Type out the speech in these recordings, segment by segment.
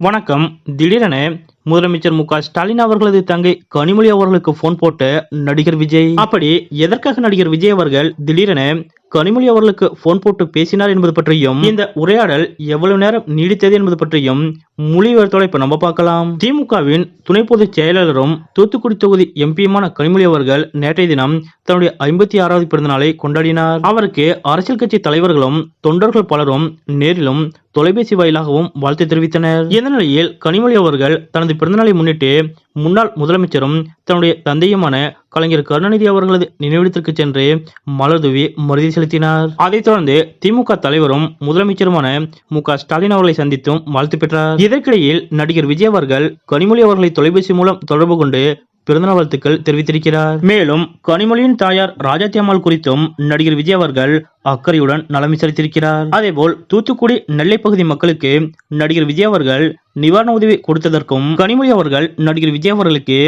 வணக்கம். திடீரென முதலமைச்சர் மு க ஸ்டாலின் அவர்களது தங்கை கனிமொழி அவர்களுக்கு போன் போட்டு நடிகர் விஜய். அப்படி எதற்காக நடிகர் விஜய் அவர்கள் திடீரென கனிமொழி அவர்களுக்கு போன் போட்டு பேசினார் என்பது பற்றியும் இந்த உரையாடல் எவ்வளவு நேரம் நீடித்தது என்பது பற்றியும் மொழி இப்ப நம்ம பார்க்கலாம். திமுகவின் துணை பொதுச் செயலாளரும் தூத்துக்குடி தொகுதி எம்பியுமான கனிமொழி அவர்கள் நேற்றைய தினம் தன்னுடைய ஐம்பத்தி ஆறாவது பிறந்த நாளை கொண்டாடினார். அவருக்கு அரசியல் கட்சி தலைவர்களும் தொண்டர்கள் பலரும் நேரிலும் தொலைபேசி வாயிலாகவும் வாழ்த்து தெரிவித்தனர். இந்த நிலையில் கனிமொழி அவர்கள் தனது பிறந்தநாளை முன்னிட்டு முன்னாள் முதலமைச்சரும் தன்னுடைய தந்தையுமான கலைஞர் கருணாநிதி அவர்களது நினைவிடத்திற்கு சென்று மலர்தூவி மறுதி செலுத்தினார். அதைத் தொடர்ந்து திமுக தலைவரும் முதலமைச்சருமான மு க ஸ்டாலின் அவர்களை சந்தித்தும் வாழ்த்து பெற்றார். இதற்கிடையில் நடிகர் விஜய் அவர்கள் கனிமொழி அவர்களை தொலைபேசி மூலம் தொடர்பு கொண்டு பிறந்தநாள் வாழ்த்துக்கள் தெரிவித்திருக்கிறார். மேலும் கனிமொழியின் தாயார் ராஜாத்தி அம்மாள் குறித்தும் நடிகர் விஜய் அவர்கள் அக்கறையுடன் நலம் விசாரித்திருக்கிறார். அதேபோல் தூத்துக்குடி நெல்லை பகுதி மக்களுக்கு நடிகர் விஜய் அவர்கள் நிவாரண உதவி கொடுத்ததற்கும் கனிமொழி அவர்கள் நடிகர் விஜய் அவர்களுக்கு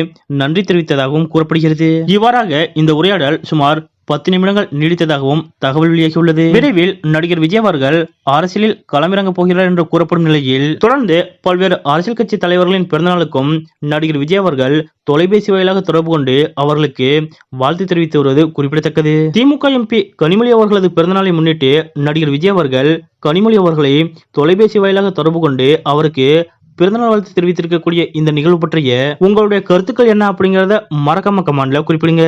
நன்றி தெரிவித்ததாகவும் கூறப்படுகிறது. இவ்வாறாக இந்த உரையாடல் சுமார் பத்து நிமிடங்கள் நீடித்ததாகவும் தகவல் வெளியாகியுள்ளது. விரைவில் நடிகர் விஜய் அவர்கள் அரசியலில் களமிறங்க போகிறார் என்று கூறப்படும் நிலையில் தொடர்ந்து பல்வேறு அரசியல் கட்சி தலைவர்களின் பிறந்தநாளுக்கும் நடிகர் விஜய் அவர்கள் தொலைபேசி வாயிலாக தொடர்பு கொண்டு அவர்களுக்கு வாழ்த்து தெரிவித்து வருவது குறிப்பிடத்தக்கது. திமுக எம்பி கனிமொழி அவர்களது பிறந்தநாளை முன்னிட்டு நடிகர் விஜய் அவர்கள் கனிமொழி அவர்களை தொலைபேசி வாயிலாக தொடர்பு கொண்டு அவருக்கு பிறந்தநாள் வாழ்த்து தெரிவித்திருக்கக்கூடிய இந்த நிகழ்வு பற்றிய உங்களுடைய கருத்துக்கள் என்ன அப்படிங்கறத மறக்காம கமாண்ட்ல குறிப்பிடுங்க.